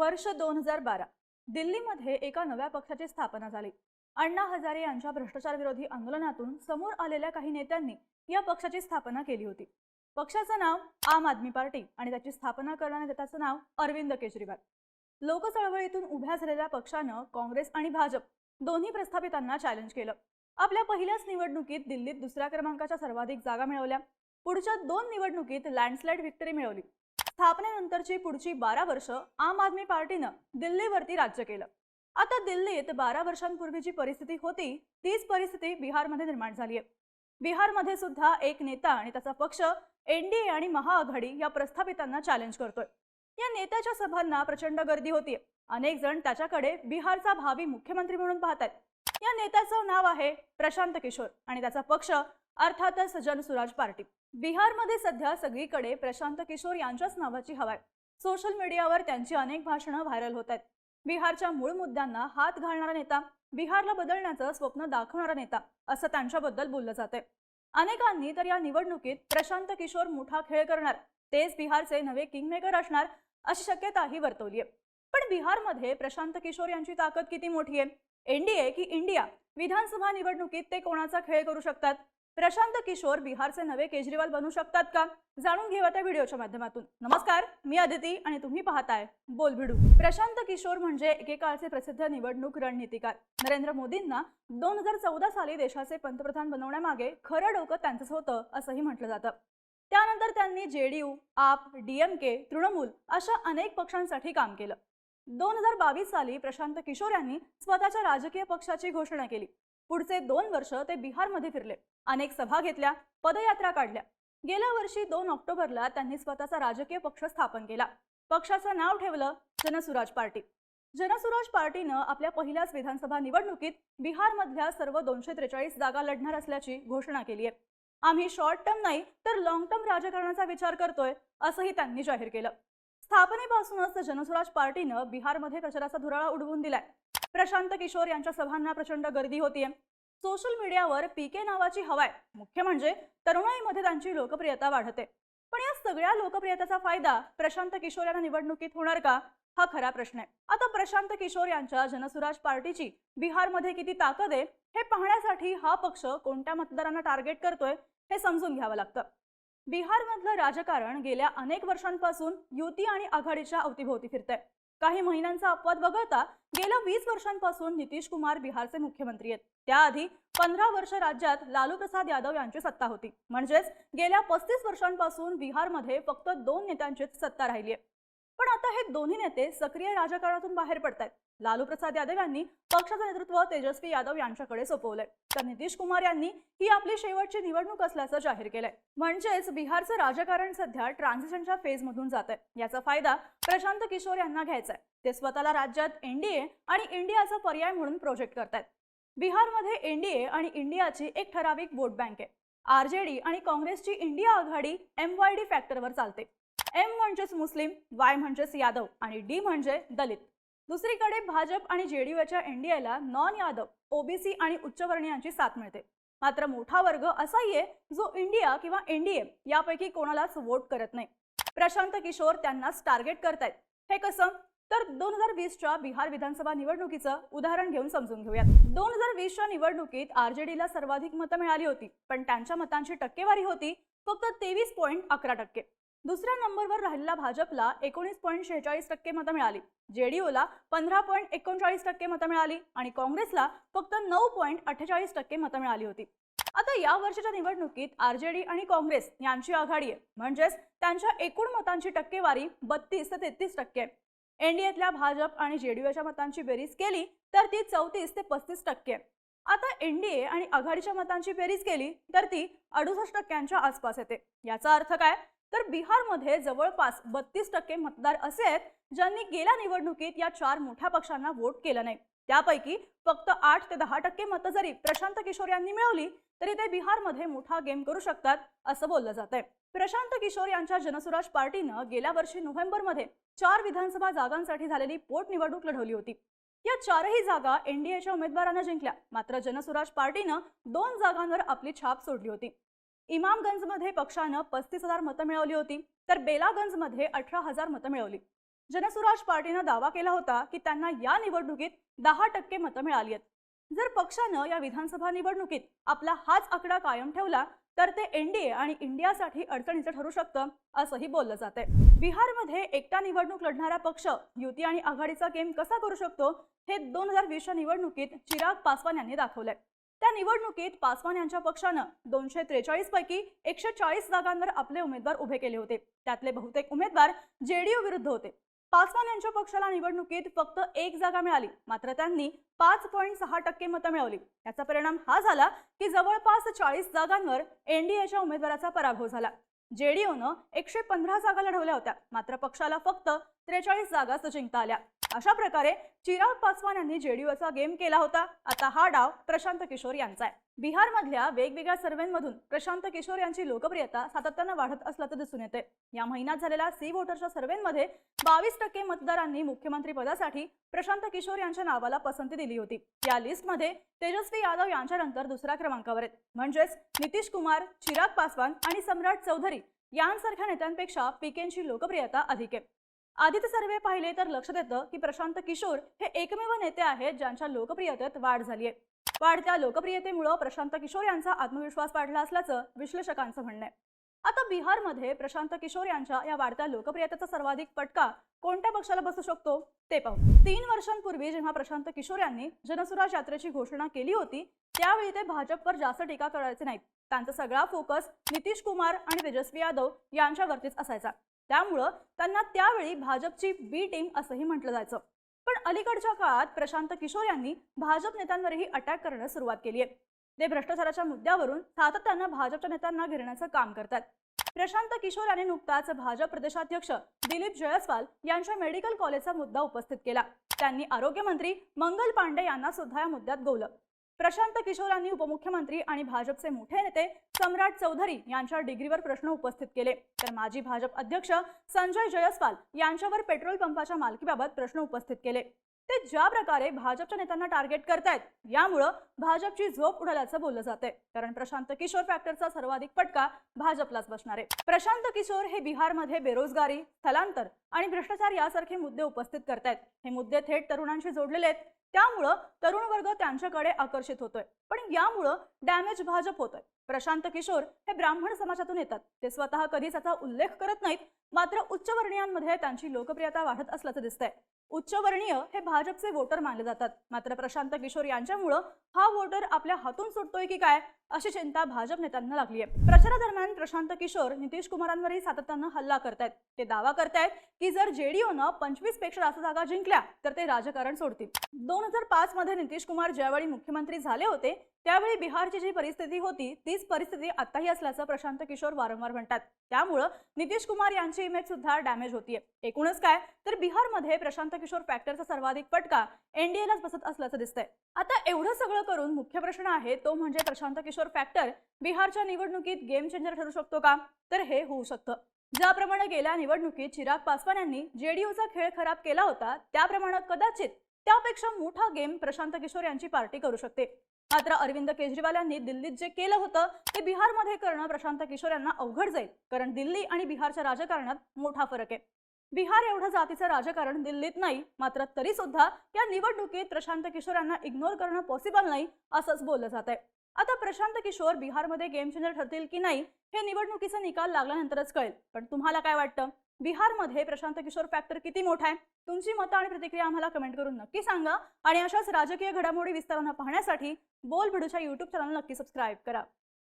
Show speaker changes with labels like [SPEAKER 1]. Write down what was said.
[SPEAKER 1] वर्ष दोन हजार बारा दिल्लीमध्ये एका नव्या पक्षाची स्थापना झाली. अण्णा हजारे यांच्या भ्रष्टाचार विरोधी आंदोलनातून समोर आलेल्या काही नेत्यांनी या पक्षाची स्थापना केली होती. पक्षाचं नाव आम आदमी पार्टी आणि त्याची स्थापना करणाऱ्या नेत्याचं नाव अरविंद केजरीवाल. लोक चळवळीतून उभ्या झालेल्या पक्षानं काँग्रेस आणि भाजप दोन्ही प्रस्थापितांना चॅलेंज केलं. आपल्या पहिल्याच निवडणुकीत दिल्लीत दुसऱ्या क्रमांकाच्या सर्वाधिक जागा मिळवल्या. पुढच्या दोन निवडणुकीत लँडस्लाईड व्हिक्टरी मिळवली. स्थापनेनंतरची पुढची बारा वर्ष आम आदमी पार्टीनं दिल्लीवरती राज्य केलं. आता दिल्लीत बारा वर्षांपूर्वी जी परिस्थिती होती तीच परिस्थिती बिहारमध्ये निर्माण झाली आहे. बिहारमध्ये सुद्धा एक नेता आणि त्याचा पक्ष एनडीए आणि महाआघाडी या प्रस्थापितांना चॅलेंज करतोय. या नेत्याच्या सभांना प्रचंड गर्दी होतीये. अनेक जण त्याच्याकडे बिहारचा भावी मुख्यमंत्री म्हणून पाहतात या नेत्याचं नाव आहे प्रशांत किशोर आणि त्याचा पक्ष अर्थातच जनसुराज पार्टी. बिहारमध्ये सध्या सगळीकडे प्रशांत किशोर यांच्याच नावाची हवा आहे. सोशल मीडियावर त्यांची अनेक भाषणं व्हायरल होत आहेत. बिहारच्या मूळ मुद्द्यांना हात घालणारा नेता बिहारला बदलण्याचं स्वप्न दाखवणारा नेता असं त्यांच्याबद्दल बोललं जातंय अनेकांनी तर या निवडणुकीत प्रशांत किशोर मोठा खेळ करणार तेच बिहारचे नवे किंगमेकर असणार अशी शक्यताही वर्तवली आहे. पण बिहारमध्ये प्रशांत किशोर यांची ताकद किती मोठी आहे? एनडीए की इंडिया? विधानसभा निवडणुकीत ते कोणाचा खेळ करू शकतात? प्रशांत किशोर बिहारचे नवे केजरीवाल बनू शकतात का? जाणून घेऊया त्या व्हिडिओच्या माध्यमातून. नमस्कार मी अदिती आणि तुम्ही पाहताय बोल भिडू प्रशांत किशोर म्हणजे एकेकाळचे प्रसिद्ध निवडणूक रणनीतिकार. नरेंद्र मोदींना दोन हजार चौदा साली देशाचे पंतप्रधान बनवण्यामागे खरं डोकं त्यांचंच होतं असंही म्हटलं जातं. त्यानंतर त्यांनी जेडीयू आप डीएमके तृणमूल अशा अनेक पक्षांसाठी काम केलं. दोन हजार बावीस साली प्रशांत किशोर यांनी स्वतःच्या राजकीय पक्षाची घोषणा केली. पुढचे दोन वर्ष ते बिहारमध्ये फिरले. अनेक सभा घेतल्या पदयात्रा काढल्या. गेल्या वर्षी दोन ऑक्टोबरला त्यांनी स्वतःचा राजकीय पक्ष स्थापन केला. पक्षाचं नाव ठेवलं जनसुराज पार्टी. जनसुराज पार्टीनं आपल्या पहिल्याच विधानसभा निवडणुकीत बिहारमधल्या सर्व दोनशे त्रेचाळीस जागा लढणार असल्याची घोषणा केली आहे. आम्ही शॉर्ट टर्म नाही तर लॉंग टर्म राजकारणाचा विचार करतोय असंही त्यांनी जाहीर केलं. स्थापनेपासूनच जनसुराज पार्टीनं बिहारमध्ये प्रचाराचा धुराळा उडवून दिलाय. प्रशांत किशोर यांच्या सभांना प्रचंड गर्दी होतीये. सोशल मीडियावर पीके नावाची हवाय मुख्य म्हणजे तरुणाईमध्ये त्यांची लोकप्रियता वाढते. पण या सगळ्या लोकप्रियतेचा फायदा प्रशांत किशोर यांना निवडणुकीत होणार का? हा खरा प्रश्न आहे. आता प्रशांत किशोर यांच्या जनसुराज पार्टीची बिहारमध्ये किती ताकद आहे हे पाहण्यासाठी हा पक्ष कोणत्या मतदारांना टार्गेट करतोय हे समजून घ्यावं लागतं. बिहारमधलं राजकारण गेल्या अनेक वर्षांपासून युती आणि आघाडीच्या अवतीभोवती फिरतंय. काही महिन्यांचा अपवाद वगळता गेल्या वीस वर्षांपासून नितीश कुमार बिहारचे मुख्यमंत्री आहेत. त्याआधी पंधरा वर्ष राज्यात लालू प्रसाद यादव यांची सत्ता होती. म्हणजेच गेल्या पस्तीस वर्षांपासून बिहारमध्ये फक्त दोन नेत्यांचीच सत्ता राहिली आहे. पण आता हे दोन्ही नेते सक्रिय राजकारणातून बाहेर पडत आहेत लालू प्रसाद यादव यांनी पक्षाचं नेतृत्व तेजस्वी यादव यांच्याकडे सोपवलंय. तर नितीश कुमार यांनी ही आपली शेवटची निवडणूक असल्याचं जाहीर केलंय. म्हणजेच बिहारचं राजकारण सध्या ट्रान्झिशनच्या फेजमधून जात आहे याचा फायदा प्रशांत किशोर यांना घ्यायचा आहे ते स्वतःला राज्यात एनडीए आणि इंडियाचा पर्याय म्हणून प्रोजेक्ट करतायत. बिहारमध्ये एनडीए आणि इंडियाची एक ठराविक वोट बँक आहे. आरजेडी आणि काँग्रेसची इंडिया आघाडी एम वाय डी फॅक्टरवर चालते. एम म्हणजेच मुस्लिम वाय म्हणजेच यादव आणि डी म्हणजे दलित. दुसरीकडे भाजप आणि जेडीयूच्या एनडीएला नॉन यादव ओबीसी आणि उच्चवर्णीयांची साथ मिळते. मात्र मोठा वर्ग असाही आहे जो इंडिया किंवा एनडीए यापैकी कोणालाच वोट करत नाही. प्रशांत किशोर त्यांनाच टार्गेट करतायत. हे कसं? तर दोन हजार वीसच्या बिहार विधानसभा निवडणुकीचं उदाहरण घेऊन समजून घेऊयात. दोन हजार वीसच्या निवडणुकीत आरजेडीला सर्वाधिक मतं मिळाली होती पण त्यांच्या मतांची टक्केवारी होती फक्त तेवीस पॉईंट अकरा टक्के. दुसऱ्या नंबरवर राहिलेला भाजपला एकोणीस पॉईंट शेहेचाळीस टक्के मतं मिळाली. जेडीयूला पंधरा पॉईंट एकोणचाळीस टक्के मतं मिळाली आणि काँग्रेसला फक्त नऊ पॉईंट अठ्ठेचाळीस टक्के मतं मिळाली होती. आता या वर्षीच्या निवडणुकीत आरजेडी आणि काँग्रेस यांची आघाडी आहे. म्हणजेच त्यांच्या एकूण मतांची टक्केवारी बत्तीस ते तेहतीस टक्के आहे. एनडीएतल्या भाजप आणि जेडीयूच्या मतांची बेरीज केली तर ती चौतीस ते पस्तीस टक्के आता एनडीए आणि आघाडीच्या मतांची बेरीज केली तर ती अडुसष्ट टक्क्यांच्या आसपास येते. याचा अर्थ काय? तर बिहारमध्ये जवळपास बत्तीस टक्के मतदार असे आहेत ज्यांनी गेल्या निवडणुकीत या चार मोठ्या पक्षांना वोट केलं नाही. त्यापैकी फक्त आठ ते दहा टक्के मतं जरी प्रशांत किशोर यांनी मिळवली तरी ते बिहारमध्ये मोठा गेम करू शकतात असं बोललं जात आहे प्रशांत किशोर यांच्या जनसुराज पार्टीनं गेल्या वर्षी नोव्हेंबरमध्ये चार विधानसभा जागांसाठी झालेली पोटनिवडणूक लढवली होती. या चारही जागा एनडीएच्या उमेदवारांना जिंकल्या. मात्र जनसुराज पार्टीनं दोन जागांवर आपली छाप सोडली होती. इमामगंजमध्ये पक्षानं पस्तीस हजार मतं मिळवली होती तर बेलागंजमध्ये अठरा हजार मतं मिळवली. जनसुराज पार्टीनं दावा केला होता की त्यांना या निवडणुकीत दहा टक्के मतं मिळाली आहेत. जर पक्षानं या विधानसभा निवडणुकीत आपला हाच आकडा कायम ठेवला तर ते एनडीए आणि इंडियासाठी अडचणीचं ठरू शकतं असंही बोललं जाते बिहारमध्ये एकटा निवडणूक लढणारा पक्ष युती आणि आघाडीचा गेम कसा करू शकतो हे दोन हजार वीसच्या निवडणुकीत चिराग पासवान यांनी दाखवलंय. त्या निवडणुकीत पासवान यांच्या पक्षानं दोनशे त्रेचाळीस पैकी एकशे चाळीस जागांवर आपले उमेदवार उभे केले होते. त्यातले बहुतेक उमेदवार जेडीयू विरुद्ध होते. पासवान यांच्या पक्षाला निवडणुकीत फक्त एक जागा मिळाली. मात्र त्यांनी पाच पॉईंट सहा टक्के मतं मिळवली. याचा परिणाम हा झाला की जवळपास चाळीस जागांवर एनडीएच्या उमेदवाराचा पराभव झाला. जेडीयूनं एकशे पंधरा जागा लढवल्या होत्या. मात्र पक्षाला फक्त त्रेचाळीस जागाच जिंकता आल्या. अशा प्रकारे चिराग पासवान यांनी जेडीयूचा गेम केला होता. आता हा डाव प्रशांत किशोर यांचा आहे. बिहारमधल्या वेगवेगळ्या सर्व्हेमधून प्रशांत किशोर यांची लोकप्रियता सातत्यानं वाढत असल्याचं दिसून येते. या महिन्यात झालेल्या सी वोटरच्या सर्व्हेमध्ये बावीस टक्के मतदारांनी मुख्यमंत्री पदासाठी प्रशांत किशोर यांच्या नावाला पसंती दिली होती. या लिस्टमध्ये तेजस्वी यादव यांच्यानंतर दुसऱ्या क्रमांकावर आहेत. म्हणजेच नितीश कुमार चिराग पासवान आणि सम्राट चौधरी यांसारख्या नेत्यांपेक्षा पिकेंची लोकप्रियता अधिक आहे. आधीचे सर्वे पाहिले तर लक्षात येतं की प्रशांत किशोर हे एकमेव नेते आहेत ज्यांच्या लोकप्रियतेत वाढ झाली आहे. वाढत्या लोकप्रियतेमुळं प्रशांत किशोर यांचा आत्मविश्वास वाढला असल्याचं विश्लेषकांचं म्हणणं आहे. आता बिहारमध्ये प्रशांत किशोर यांच्या या वाढत्या लोकप्रियतेचा सर्वाधिक फटका कोणत्या पक्षाला बसू शकतो? ते पाहू. तीन वर्षांपूर्वी जेव्हा प्रशांत किशोर यांनी जनसुराज यात्रेची घोषणा केली होती त्यावेळी ते भाजपवर जास्त टीका करायचे नाहीत. त्यांचा सगळा फोकस नितीश कुमार आणि तेजस्वी यादव यांच्यावरतीच असायचा. त्यामुळं त्यांना त्यावेळी भाजपची बी टीम असंही म्हटलं जायचं. पण अलीकडच्या काळात प्रशांत किशोर यांनी भाजप नेत्यांवरही अटॅक करण्यास सुरुवात केली आहे. ते भ्रष्टाचाराच्या मुद्द्यावरून सातत्यानं भाजपच्या नेत्यांना घेरण्याचं काम करतात. प्रशांत किशोर यांनी नुकताच भाजप प्रदेशाध्यक्ष दिलीप जयस्वाल यांच्या मेडिकल कॉलेजचा मुद्दा उपस्थित केला. त्यांनी आरोग्यमंत्री मंगल पांडे यांना सुद्धा या मुद्द्यात गोवलं. प्रशांत किशोरांनी उपमुख्यमंत्री आणि भाजपचे मोठे नेते सम्राट चौधरी यांच्या डिग्रीवर प्रश्न उपस्थित केले. तर माजी भाजप अध्यक्ष संजय जयस्वाल यांच्यावर पेट्रोल पंपाच्या मालकीबाबत प्रश्न उपस्थित केले. ते ज्या प्रकारे भाजपच्या नेत्यांना टार्गेट करतायत यामुळं भाजपची झोप उडाल्याचं बोललं जाते कारण प्रशांत किशोर फॅक्टरचा सर्वाधिक फटका भाजपलाच बसणार आहे. प्रशांत किशोर हे बिहारमध्ये बेरोजगारी स्थलांतर आणि भ्रष्टाचार यासारखे मुद्दे उपस्थित करतायत. हे मुद्दे थेट तरुणांशी जोडलेले आहेत. त्यामुळं तरुण वर्ग त्यांच्याकडे आकर्षित होतोय. पण यामुळं डॅमेज भाजप होतोय. प्रशांत किशोर हे ब्राह्मण समाजातून येतात. ते स्वतः कधीच याचा उल्लेख करत नाहीत. मात्र उच्चवर्णीयांमध्ये त्यांची लोकप्रियता वाढत असल्याचं दिसतंय. उच्चवर्णीय हे भाजपचे वोटर मानले जातात. मात्र प्रशांत किशोर यांच्यामुळं हा वोटर आपल्या हातून सुटतोय की काय अशी चिंता भाजप नेत्यांना लागली आहे प्रचारादरम्यान प्रशांत किशोर नितीश कुमारांवरही सातत्यानं हल्ला करतायत. ते दावा करतायत की जर जेडीओनं पंचवीसपेक्षा जास्त जागा जिंकल्या तर ते राजकारण सोडतील. दोन हजार पाच मध्ये नितीश कुमार ज्यावेळी मुख्यमंत्री झाले होते त्यावेळी बिहारची जी परिस्थिती होती तीच परिस्थिती आताही असल्याचं प्रशांत किशोर वारंवार म्हणतात. त्यामुळं नितीश कुमार यांची इमेज सुद्धा डॅमेज होतीये. एकूणच काय? तर बिहारमध्ये प्रशांत किशोर फॅक्टरचा सर्वाधिक फटका एनडीएलाच बसत असल्याचं दिसतंय. आता एवढं सगळं करून मुख्य प्रश्न आहे तो म्हणजे प्रशांत किशोर फॅक्टर बिहारच्या निवडणुकीत गेम चेंजर ठरू शकतो का? तर हे होऊ शकतं. ज्याप्रमाणे गेल्या निवडणुकीत चिराग पासवान यांनी जेडीयूचा खेळ खराब केला होता त्याप्रमाणे कदाचित त्यापेक्षा मोठा गेम प्रशांत किशोर यांची पार्टी करू शकते. मात्र अरविंद केजरीवाल यांनी दिल्लीत जे केलं होतं ते बिहारमध्ये करणं प्रशांत किशोर यांना अवघड जाईल. कारण दिल्ली आणि बिहारच्या राजकारणात मोठा फरक आहे. बिहार एवढं जातीचं राजकारण दिल्लीत नाही मात्र तरी सुद्धा या निवडणुकीत प्रशांत किशोर यांना इग्नोर करणं पॉसिबल नाही असंच बोललं जात आहे आता प्रशांत किशोर बिहारमध्ये गेम चेंजर ठरतील की नाही हे निवडणुकीचा निकाल लागल्यानंतरच कळेल. पण तुम्हाला काय वाटतं? बिहारमध्ये प्रशांत किशोर फॅक्टर किती मोठा आहे? तुमची मतं आणि प्रतिक्रिया आम्हाला कमेंट करून नक्की सांगा. आणि अशाच राजकीय घडामोडी विस्तारांना पाहण्यासाठी बोल भिडूच्या युट्यूब चॅनल नक्की सबस्क्राईब करा.